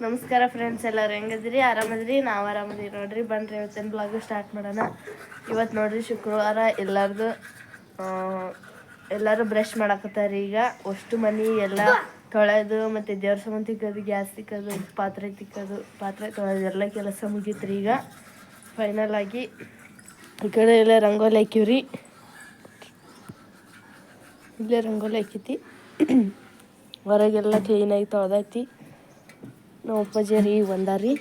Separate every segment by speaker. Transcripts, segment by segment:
Speaker 1: ನಮಸ್ಕಾರ ಫ್ರೆಂಡ್ಸ್ ಎಲ್ಲರೂ ಹೆಂಗದ್ರಿ ಆರಾಮದ್ರಿ ನಾವು ಆರಾಮದಿರಿ ನೋಡ್ರಿ. ಬನ್ರಿ, ಇವತ್ತಿನ ಬ್ಲಾಗ್ ಸ್ಟಾರ್ಟ್ ಮಾಡೋಣ. ಇವತ್ತು ನೋಡ್ರಿ ಶುಕ್ರವಾರ ಎಲ್ಲರದು ಎಲ್ಲರೂ ಬ್ರಷ್ ಮಾಡಾಕತ್ತಾರ ಈಗ. ಅಷ್ಟು ಮನೆ ಎಲ್ಲ ತೊಳೆದು ಮತ್ತು ದೇವ್ರ ಸಾಮಾನು ತಿಕ್ಕೋದು ಗ್ಯಾಸ್ ತಿಕ್ಕೋದು, ಪಾತ್ರೆ ತಿಕ್ಕೋದು, ಪಾತ್ರೆ ತೊಳೆದು ಎಲ್ಲ ಕೆಲಸ ಮುಗೀತ್ರಿ ಈಗ. ಫೈನಲ್ ಆಗಿ ಈ ಕಡೆ ಎಲ್ಲ ರಂಗೋಲಿ ಹಾಕಿವ್ರಿ. ಇಲ್ಲೇ ರಂಗೋಲಿ ಹಾಕೈತಿ. ಹೊರಗೆಲ್ಲ ಕ್ಲೀನಾಗಿ ತೊಳ್ದೈತಿ. ನಮ್ಮ ಅಪ್ಪಾಜಿಯರಿ ಈಗ ಬಂದಾರಿ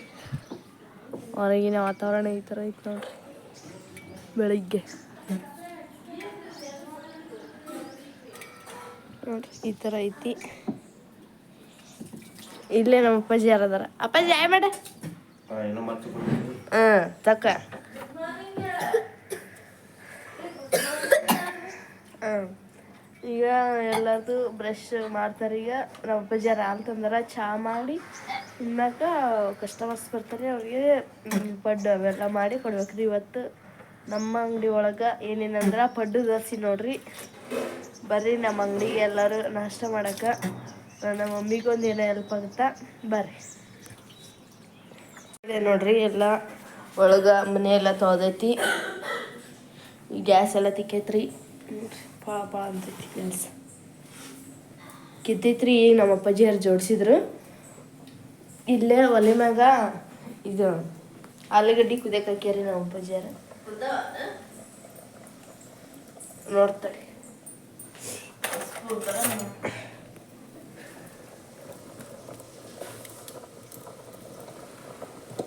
Speaker 1: ಹೊರಗಿನ ವಾತಾವರಣ ಈ ಥರ ಐತೆ ನೋಡ್ರಿ. ಬೆಳಗ್ಗೆ. ನೋಡ್ರಿ, ಈ ಥರ ಐತಿ. ಇಲ್ಲೇ ನಮ್ಮ ಅಪ್ಪಾಜಿ ಯಾರದಾರ ಅಪ್ಪಾಜಿ, ಆಯ್ ಮಾಡ. ಹಾಂ ತಕ್ಕ ಈಗ ಎಲ್ಲರದು ಬ್ರಷ್ ಮಾಡ್ತಾರೆ ಈಗ. ನಮ್ಮ ಅಪ್ಪಾಜಿ ಯಾರು ಹಾಲು ತಂದಾರ? ಚಹಾ ಮಾಡಿ. ಇನ್ನಾಕ ಕಸ್ಟಮರ್ಸ್ ಬರ್ತಾರೆ, ಅವ್ರಿಗೆ ಪಡ್ಡು ಅವೆಲ್ಲ ಮಾಡಿ ಕೊಡ್ಬೇಕ್ರಿ. ಇವತ್ತು ನಮ್ಮ ಅಂಗಡಿ ಒಳಗೆ ಏನೇನಂದ್ರೆ ಪಡ್ಡು ದೋಸೆ ನೋಡ್ರಿ. ಬರ್ರಿ ನಮ್ಮ ಅಂಗಡಿಗೆ ಎಲ್ಲರೂ ನಾಷ್ಟ ಮಾಡಕ್ಕೆ ನಮ್ಮ ಮಮ್ಮಿಗೊಂದು ಏನೋ ಹೆಲ್ಪ್ ಆಗುತ್ತಾ? ಬರ್ರಿ. ನೋಡ್ರಿ, ಎಲ್ಲ ಒಳಗೆ ಮನೆ ಎಲ್ಲ ತೊಳ್ದೈತಿ. ಗ್ಯಾಸ್ ಎಲ್ಲ ತಿಕ್ಕೈತ್ರಿ. ಪಾಪ ಭಾಳ ಭಾಳ ಅಂತೈತಿ ಗ್ಯಾಸ್ ಕಿತ್ತೈತ್ರಿ ಈಗ ನಮ್ಮ ಅಪ್ಪಾಜಿ ಜೋಡಿಸಿದ್ರು. ಇಲ್ಲೇ ಒಲೆ ಮ್ಯಾಗ ಇದು ಆಲೂಗಡ್ಡಿ ಕುದಿಯಕ್ಕೆ ಹಾಕ್ಯಾರಿ ನಮ್ಮ ಅಪ್ಪಾಜಿಯಾರ ನೋಡ್ತಾರೆ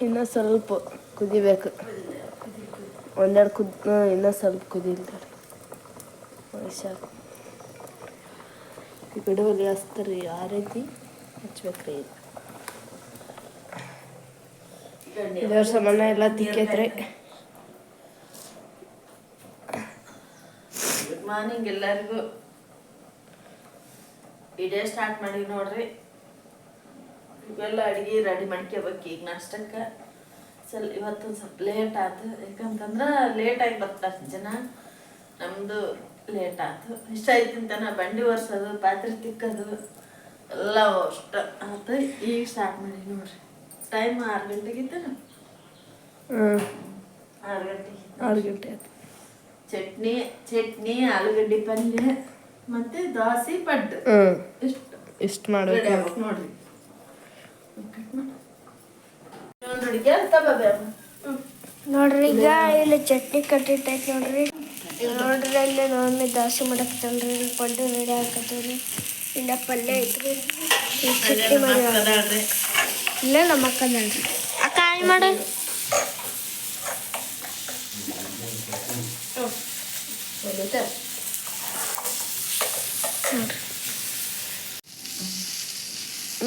Speaker 1: ಇನ್ನೂ ಸ್ವಲ್ಪ ಕುದಿಬೇಕು. ಒಂದೆರಡು ಕುದ್ ಇನ್ನೂ ಸ್ವಲ್ಪ ಕುದಿಲ್ತಾರೆ ಸಾಕು ಈ ಕಡೆ ಒಲೆ ಹಚ್ತಾರೆ ಆ ರೀತಿ ಹಚ್ಬೇಕ್ರಿ. ಇದು ದೇವ್ರ ಸಾಮಾನ ಎಲ್ಲ ತಿಕ್ಕೈತ್ರಿ
Speaker 2: ಗುಡ್ ಮಾರ್ನಿಂಗ್ ಎಲ್ಲರಿಗೂ. ಇಡೇ ಸ್ಟಾರ್ಟ್ ಮಾಡಿ ನೋಡ್ರಿ. ಇವೆಲ್ಲ ಅಡುಗೆ ರೆಡಿ ಮಾಡ್ಕೋಬೇಕು ಈಗ ನಾಷ್ಟಕ್ಕೆ. ಇವತ್ತು ಸ್ವಲ್ಪ ಲೇಟ್ ಆಯ್ತು ಯಾಕಂತಂದ್ರೆ ಲೇಟಾಗಿ ಬರ್ತಾರೆ ಜನ. ನಮ್ಮದು ಲೇಟ್ ಆಯ್ತು ಇಷ್ಟ ಆಯ್ತಿಂತನ ಬಂಡಿ ಒರ್ಸೋದು ಪಾತ್ರೆ ತಿಕ್ಕೋದು ಎಲ್ಲ ಅಷ್ಟು ಆಯ್ತು ಈಗ ಸ್ಟಾರ್ಟ್ ಮಾಡಿ ನೋಡ್ರಿ. ಟೈಮ್ ಆರು ಗಂಟೆಗಿತ್ತು
Speaker 1: ಹಾಂ
Speaker 2: ಆರು ಗಂಟೆಗೆ
Speaker 1: ಆರು ಗಂಟೆ ಆಯ್ತು
Speaker 2: ಚಟ್ನಿ ಚಟ್ನಿ ಆಲೂಗಡ್ಡೆ ಪಲ್ಯ ಮತ್ತೆ ದೋಸೆ ಪಡ್ಡು
Speaker 1: ಹ್ಞೂ
Speaker 2: ಇಷ್ಟು
Speaker 1: ಇಷ್ಟು ಮಾಡ್ಬೇಕು
Speaker 2: ರೆಡಿ ಆಗ್ಬೇಕು ನೋಡ್ರಿ ನೋಡ್ರಿ ಬಾಬೆ
Speaker 3: ನೋಡ್ರಿ ಈಗ ಇಲ್ಲಿ ಚಟ್ನಿ ಕಟ್ಟಿಟ್ಟೈತಿ ನೋಡ್ರಿ. ಈಗ ನೋಡ್ರಿ ಇಲ್ಲಿ ನಮ್ಮಮ್ಮಿ ದೋಸೆ ಮಾಡಕ್ತಲ್ರಿ ಇಲ್ಲಿ ಪಡ್ಡು ರೆಡಿ ಇಲ್ಲ ಪಲ್ಯ ಐತ್ರಿ. ಈಗ ಚಟ್ನಿ ಮಾಡಿ ಇಲ್ಲೇ ನಮ್ಮ ಅಕ್ಕದಲ್ರಿ ಅಕ್ಕ ಆಯ್ ಮಾಡ.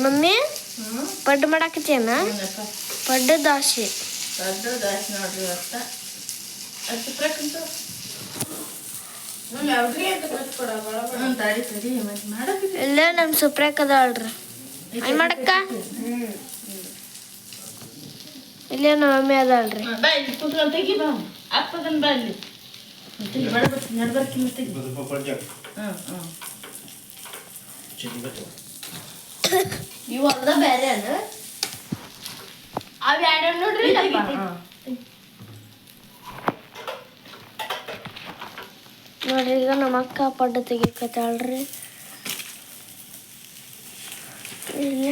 Speaker 3: ಮಮ್ಮಿ ಪಡ್ಡು ಮಾಡಾಕತ್ತೇನ ಪಡ್ಡು ದಾಸಿ.
Speaker 2: ಪಡ್ಡು ದೋಸೆ ನೋಡ್ರಿ ಇವತ್ತ ಅಷ್ಟು ಪ್ರಕಂತ
Speaker 3: ಇಲ್ಲೇ ನಮ್ಮ ಮಾಡಕ್ಕ. ಇಲ್ಲೇ ನಮ್ಮ ಮಮ್ಮಿ ಅದಲ್ರಿ
Speaker 2: ಬಾ ಇಲ್ಲಿ ಕುತ್ಕೊಂಡು ತೆಗಿ ಬಾ. ಅಪ್ಪಗನ್ ಬಾ ಇಲ್ಲಿ. ತೆಗಿ ಬಡಬರ್ತಿ ನಡ್ಬರ್ಕಿಲ್ಲ ತೆಗಿ ಹ್ಞೂ ಹ್ಞೂ
Speaker 1: ಇವು ಅರ್ಧ ಬೇರೆ ಅದ. ಅವು ಎರಡು ನೋಡ್ರಿ
Speaker 3: ಈಗ ನಮ್ಮ ಅಕ್ಕ ಪಡ್ಡು ತೆಗಿಕತ್ತಾಳ್ರಿ ಇಲ್ಲಿ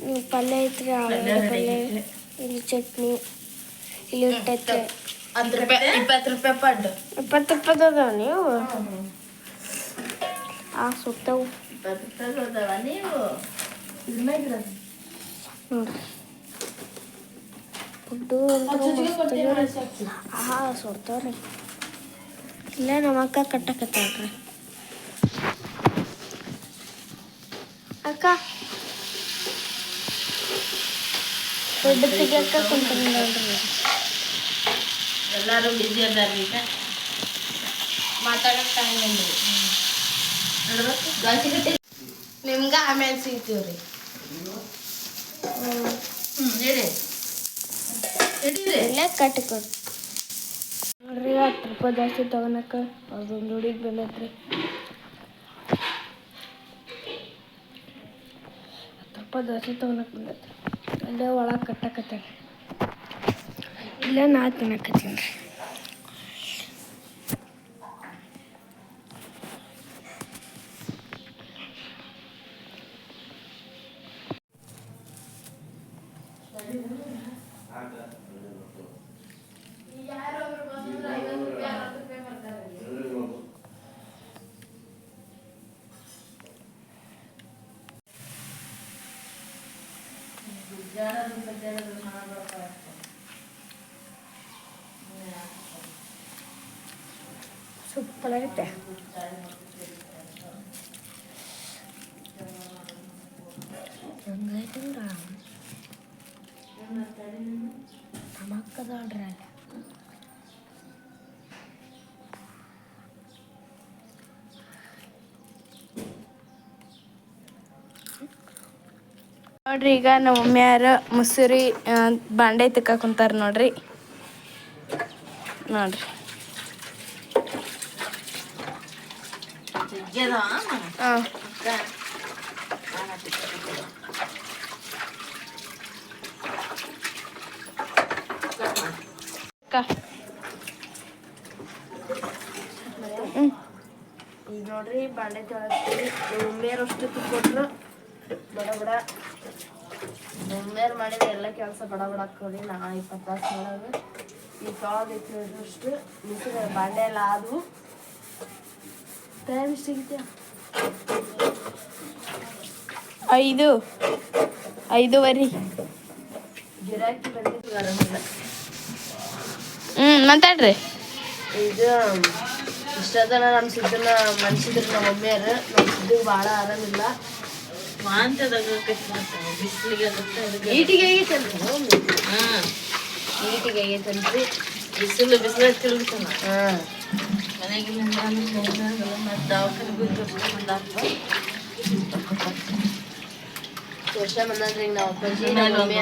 Speaker 3: ನೀವು ಪಲ್ಯ ಐತ್ರಿ ಆಲೂಗಡ್ಡೆ ಪಲ್ಯ ಇಲ್ಲಿ ಚಟ್ನಿ ಇಲ್ಲಿ ಇಟ್ಟೈತೆ
Speaker 1: ಹತ್ತು ರೂಪಾಯಿ ಇಪ್ಪತ್ತು ರೂಪಾಯಿ ಪಡ್ಡು.
Speaker 3: ಇಪ್ಪತ್ತು ರೂಪಾಯಿ ಅದಾವ ನೀವು? ಆ ಸುತ್ತವು
Speaker 2: ಇಪ್ಪತ್ತು ರೂಪಾಯಿ ಅದಾವ ನೀವು?
Speaker 3: ಪಡ್ಡು ಹಾ ಸುಡ್ತಾವ್ರಿ ಇಲ್ಲೇ ನಮ್ಮ ಅಕ್ಕ ಕಟ್ಟಕತ್ತಾಳ್ರಿ. ಅಕ್ಕ. ಪಡ್ಡು ತೆಗಿಯಕ್ಕ ಕುಂತೀನಿ ನೋಡ್ರಿ.
Speaker 2: ಎಲ್ಲರೂ ಬಿಸಿ ಅದಾರ ಈಗ.
Speaker 1: ಮಾತಾಡಕ್ ಟೈಮ್ ಇಲ್ಲ ಗಟ್ಟಿ ನಿಮ್ಗೆ ಆಮೇಲೆ ಸಿಗ್ತೀವ್ರಿ
Speaker 2: ರೀ.
Speaker 3: ಇಲ್ಲೇ ಕಟ್ಟಿಕೊಡು ನೋಡ್ರಿ ಹತ್ತು ರೂಪಾಯಿ ಜಾಸ್ತಿ ತಗೊಳಕ್ಕೆ ಅದೊಂದು ಹುಡುಗಿ ಬಂದೈತ್ರಿ. ಹತ್ತು ರೂಪಾಯಿ ಜಾಸ್ತಿ ತೊಗೊಳಕ್ ಬಂದೈತಿ ಅಲ್ಲೇ ಒಳಗೆ ಕಟ್ಟಕತ್ತಾರ ಇಲ್ಲ ನಾ ತಿನ್ನಕತ್ತೀನಿ ರೀ ಸೂಪರ್ ಆಗೈತೆ ಹಂಗೈತಂದ್ರ ನಮ್ಮ ಅಕ್ಕದಾಳ್ರಿ ಅಲ್ಲಿ
Speaker 4: ನೋಡ್ರಿ ಈಗ ನಮ್ಮ ಮಮ್ಮಿಯಾರ ಮುಸುರಿ ಆ, ಬಾಂಡೆ ತಿಕ್ಕ ಕುಂತಾರ ನೋಡ್ರಿ. ನೋಡ್ರಿ
Speaker 2: ಜಗ್ಗ್ಯದ
Speaker 4: ಹಾಂ
Speaker 1: ಈಗ ನೋಡ್ರಿ ಬಾಂಡೆ ತೊಳಸ್ತೀವಿ. ಉಮ್ಮೇರ್ ಅಷ್ಟು ಕೊಟ್ರು. ಬಡ ಬಡ. ಉಮ್ಮೇರ್ ಮಾಡಿದ ಎಲ್ಲ ಕೆಲಸ ಬಡ ಬಡ ಹಾಕೋರಿ ನಾ ಇಪ್ಪತ್ತು ತಾಸು ಮಾಡೋದು. ಈ ತೊಳೆದಿತ್ತು ಅಷ್ಟು. ಬಾಂಡೆ ಎಲ್ಲ ಆದವು. ಟೈಮ್
Speaker 4: ಐದು. ಐದೂವರೆ.
Speaker 1: ಗಿರಾಕಿ ಬಂದಿದ್ದು ಆರಾಮಿಲ್ಲ
Speaker 4: ಹ್ಞೂ ಮಾತಾಡ್ರಿ
Speaker 1: ಇದು ಇಷ್ಟದನ ನಮ್ಮ ಸಿದ್ದನ ಮನ್ಸಿದ್ರು ನಮ್ಮ ಮಮ್ಮಿಯರು ನಮ್ಮ ಸಿದ್ದಿಗೆ ಭಾಳ ಆರಾಮಿಲ್ಲ.
Speaker 2: ವಾಂತದಾಗ ಬಿಸಿಲಿಗೆ
Speaker 1: ಈಟಿಗೆ ಆಗೈತಲ್ರಿ
Speaker 2: ಹಾಂ
Speaker 1: ಆಗೈತಲ್ರಿ
Speaker 2: ಬಿಸಿಲು ಬಿಸಿಲು ತಿರುಗ್ತಾನ?
Speaker 1: ಹಾಂ
Speaker 2: ಮನೆಗಿಲ್ಲ ಮತ್ತು ದವಾಖಾನೆಗೂ ಕರ್ಕೊಂಡ್ಬಂದಾಕ
Speaker 1: ವರ್ಷ ಬಂದಂದ್ರೆ ಈಗ ನಾವು ಅಪ್ಪಾಜಿ ಮಮ್ಮಿ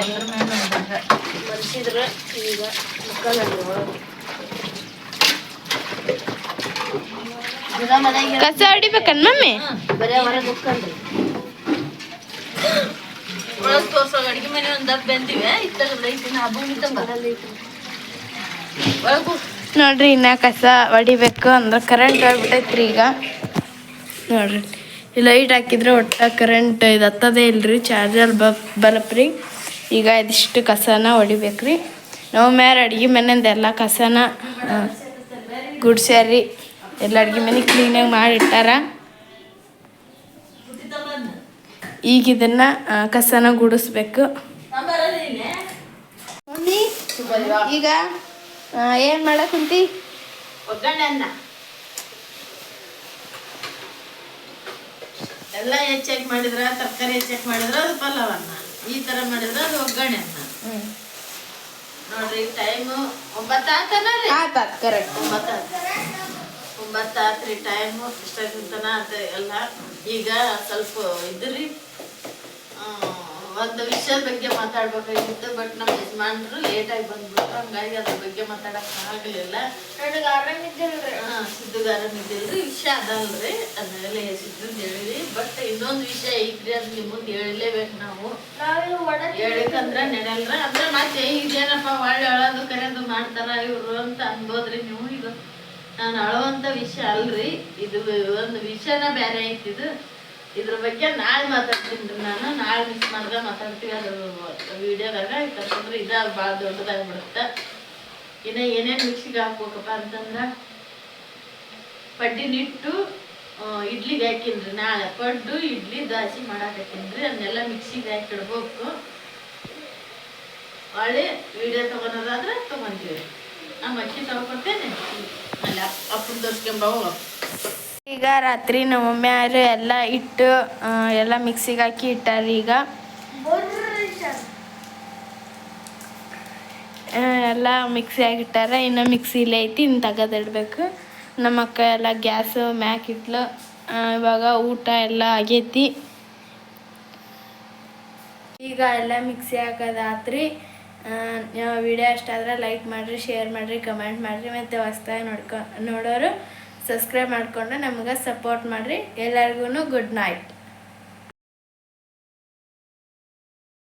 Speaker 1: ಮನ್ಸಿದ್ರು ಈಗ ಮಕ್ಕಳಲ್ಲಿ
Speaker 4: ಕಸ ಹೊಡಿಬೇಕನ್ ಮಮ್ಮಿ?
Speaker 1: ಬರೀ ಹೋಗ್ಕಂಡ್ರಿ
Speaker 2: ಒಳಗೆ ತೋರ್ಸೋ ಅಡಿಗೆ ಮನೆ ಒಂದು ದಬ್ಬ ಬಂದಿವೆ. ಇತ್ತಾಗ ಐತಿ ನಾ ಭೂಮಿ ತುಂಬ ಒಳಗೂ
Speaker 4: ನೋಡ್ರಿ ಇನ್ನ ಕಸ ಹೊಡಿಬೇಕು ಅಂದ್ರೆ ಕರೆಂಟ್ ಹೋಗ್ಬಿಟ್ಟೈತ್ರಿ ಈಗ. ನೋಡ್ರಿ ಲೈಟ್ ಹಾಕಿದ್ರೆ ಒಟ್ಟ ಕರೆಂಟ್ ಇದು ಹತ್ತದೇ ಇಲ್ರಿ ಚಾರ್ಜರ್ ಬ ಬಲ್ಪ್ ರೀ ಈಗ ಇದಿಷ್ಟು ಕಸನ ಹೊಡಿಬೇಕ್ರಿ ನಾವು ಮ್ಯಾರ ಅಡ್ಗೆ ಮನೆಯಿಂದ ಎಲ್ಲ ಕಸನ ಗುಡ್ಸ್ಯಾರಿ. ಎಲ್ಲ ಅಡ್ಗೆ ಮನೆ ಕ್ಲೀನಾಗಿ ಮಾಡಿಟ್ಟಾರ ಈಗ ಇದನ್ನ ಕಸನ ಗುಡಿಸ್ಬೇಕು. ಈಗ ಏನು ಮಾಡಕ್ ಕುಂತಿ
Speaker 2: ಒಗ್ಗರಣೆ ಅನ್ನ ಎಲ್ಲ ಹೆಚ್ಚಾಗಿ ಮಾಡಿದ್ರ ತರಕಾರಿ ಹೆಚ್ಚಾಗಿ ಮಾಡಿದ್ರ ಅದು ಪಲಾವ್ ಅನ್ನ ಈ ತರ ಮಾಡಿದ್ರ ಅದು ಒಗ್ಗರಣೆ ಅನ್ನ ನೋಡ್ರಿ ಟೈಮು ಒಂಬತ್ತು ಆತನ ರೀ?
Speaker 4: ಆತಾತ್ ಕರೆಕ್ಟ್
Speaker 2: ಒಂಬತ್ತು ಒಂಬತ್ತು ಆತ್ರಿ ಟೈಮು ಇಷ್ಟಾಗಿಂತನ ಅದ ಎಲ್ಲ. ಈಗ ಸ್ವಲ್ಪ ಇದ್ರಿ. ಒಂದು ವಿಷಯದ ಬಗ್ಗೆ ಮಾತಾಡ್ಬೇಕಾಗಿತ್ತು ಬಟ್ ನಮ್ಮ ಯಜಮಾನ್ರು ಲೇಟಾಗಿ ಬಂದ್ಬಿಟ್ರು. ಹಂಗಾಗಿ ಅದ್ರ ಬಗ್ಗೆ ಮಾತಾಡಕ್ ಆಗಲಿಲ್ಲ
Speaker 3: ನನಗೆ ಆರಾಮಿದ್ದಿಲ್ರಿ
Speaker 2: ಹಾ ಸಿದ್ಧಗಾರನ್ ಇದ್ದಿಲ್ರಿ ವಿಷಯ ಅದಲ್ರಿ. ಅದ್ರಲ್ಲಿ ಸಿದ್ಧಂದ್ ಹೇಳಿರಿ. ಬಟ್ ಇನ್ನೊಂದು ವಿಷಯ ಐತ್ರಿ ಅದ್ ನಿಮ್ ಮುಂದೆ ಹೇಳಲೇಬೇಕು ನಾವು. ಹೇಳಿಕಂದ್ರ ನಡೆಯಲ್ರ ಅಂದ್ರೆ ಮತ್ತೆ ಇದೇನಪ್ಪ ಒಳ್ಳೆ ಹೇಳೋದು ಕರೆಯೋದು ಮಾಡ್ತಾರ ಇವ್ರು ಅಂತ ಅನ್ಬೋದ್ರಿ ನೀವು ಇದು ನಾನು ಅಳುವಂತ ವಿಷಯ ಅಲ್ರಿ. ಇದು ಒಂದು ವಿಷಯನ ಬೇರೆ ಐತಿ ಇದು. ಇದ್ರ ಬಗ್ಗೆ ನಾಳೆ ಮಾತಾಡ್ತೀನಿ ರೀ ನಾನು. ನಾಳೆ ಮಿಸ್ ಮಾಡ್ದ ಮಾತಾಡ್ತೀವಿ. ಅದು ವಿಡಿಯೋದಾಗ ಯಾಕಂದ್ರೆ ಇದ ಭಾಳ ದೊಡ್ಡದಾಗ್ಬಿಡುತ್ತೆ. ಇನ್ನು ಏನೇನು ಮಿಕ್ಸಿಗೆ ಹಾಕ್ಬೇಕಪ್ಪ ಅಂತಂದ್ರೆ ಪಡ್ಡಿನಿಟ್ಟು ಇಡ್ಲಿಗೆ ಹಾಕಿನ್ರಿ ನಾಳೆ. ಪಡ್ಡು, ಇಡ್ಲಿ, ದಾಸಿ ಮಾಡಾಕತ್ತೀನ್ರಿ ಅದನ್ನೆಲ್ಲ ಮಿಕ್ಸಿಗೆ ಹಾಕಿಡ್ಬೇಕು ಒಳ್ಳೆ ವಿಡಿಯೋ ತಗೊಳೋದಾದ್ರೆ ತೊಗೊಂತೀವಿ. ನಮ್ಮ ಅಕ್ಕಿ ತೊಗೊತೇನೆ ಅಲ್ಲ ಅಪ್- ಅಪ್ಪನ ತೋರಿಸ್ಕೊಂಬ
Speaker 4: ಈಗ ರಾತ್ರಿ ನಮ್ಮ ಮಮ್ಮಿಯಾರು ಎಲ್ಲ ಇಟ್ಟು ಎಲ್ಲ ಮಿಕ್ಸಿಗೆ ಹಾಕಿ ಇಟ್ಟಾರ ಈಗ. ಎಲ್ಲ ಮಿಕ್ಸಿ ಆಗಿಟ್ಟಾರ ಇನ್ನು ಮಿಕ್ಸಿಲೇ ಐತಿ ಇನ್ನು ತೆಗೆದಿಡ್ಬೇಕು ನಮ್ಮ ಅಕ್ಕ ಎಲ್ಲ ಗ್ಯಾಸ್, ಮ್ಯಾಕ್ ಇಟ್ಲು. ಇವಾಗ ಊಟ ಎಲ್ಲ ಆಗೈತಿ. ಈಗ ಎಲ್ಲ ಮಿಕ್ಸಿ ಹಾಕೋದಾತ್ರಿ ವಿಡಿಯೋ ಇಷ್ಟ ಲೈಕ್ ಮಾಡಿರಿ ಶೇರ್ ಮಾಡಿರಿ ಕಮೆಂಟ್ ಮಾಡಿರಿ. ಮತ್ತು ಹೊಸ್ದಾಗಿ ನೋಡ್ಕೊ ನೋಡೋರು ಸಬ್ಸ್ಕ್ರೈಬ್ ಮಾಡಿಕೊಂಡು ನಮ್ಗೆ ಸಪೋರ್ಟ್ ಮಾಡಿರಿ. ಎಲ್ಲರಿಗೂ ಗುಡ್ ನೈಟ್.